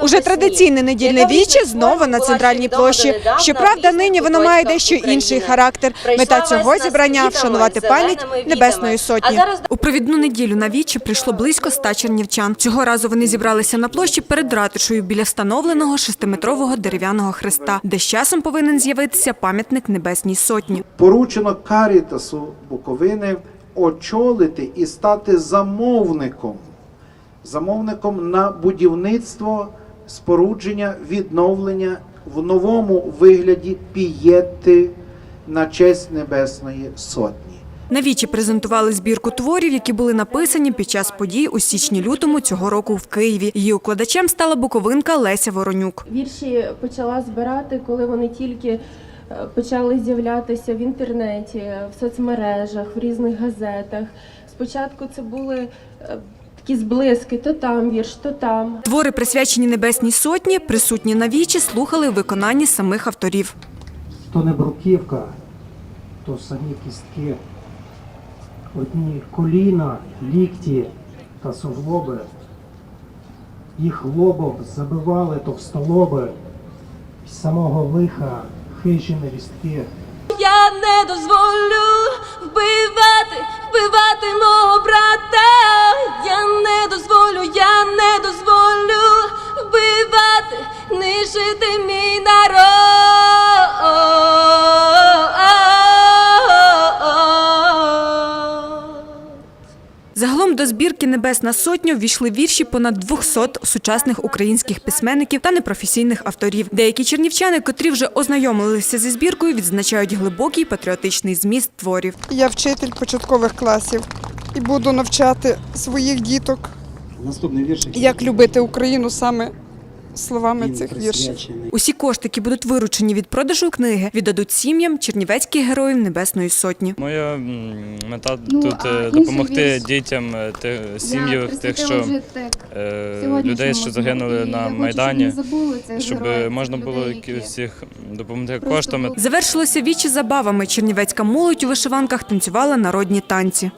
Уже традиційне недільне віче знову на центральній площі. Щоправда, нині воно має дещо інший характер. Мета цього зібрання вшанувати пам'ять Небесної Сотні. У провідну неділю на вічі прийшло близько ста чернівчан. Цього разу вони зібралися на площі перед ратушею біля встановленого шестиметрового дерев'яного хреста, де з часом повинен з'явитися пам'ятник Небесній Сотні. поручено Карітасу Буковини очолити і стати замовником, замовником на будівництво, спорудження, відновлення в новому вигляді пієти на честь Небесної Сотні. На вічі презентували збірку творів, які були написані під час подій у січні-лютому цього року в Києві. Її укладачем стала буковинка Леся Воронюк. Вірші почала збирати, коли вони тільки е, почали з'являтися в інтернеті, в соцмережах, в різних газетах. Спочатку це були такі зблиски, то там вірш, то там. Твори, присвячені Небесній Сотні, присутні на вічі, слухали у виконанні самих авторів. то не бруківка, то самі кістки, одні коліна, лікті та суглоби. Їх лобом забивали товстолоби, з самого лиха хижі невістки. Я не дозволю вбивати, вбивати мого нищити мій народ. Загалом до збірки Небесна Сотня ввійшли вірші понад 200 сучасних українських письменників та непрофесійних авторів. Деякі чернівчани, котрі вже ознайомилися зі збіркою, відзначають глибокий патріотичний зміст творів. Я вчитель початкових класів і буду навчати своїх діток, Наступний вірш, як любити Україну саме словами цих віршів. Усі кошти, які будуть виручені від продажу книги, віддадуть сім'ям чернівецьких героїв Небесної Сотні. Моя мета Ну, тут а е, допомогти вірш дітям е, тих Я сім'їв, тих, що е, людей, що загинули І на я хочу, майдані, щоб не забули щоб героїв, можна було всіх допомогти коштами. Завершилося вічі забавами. Чернівецька молодь у вишиванках танцювала народні танці.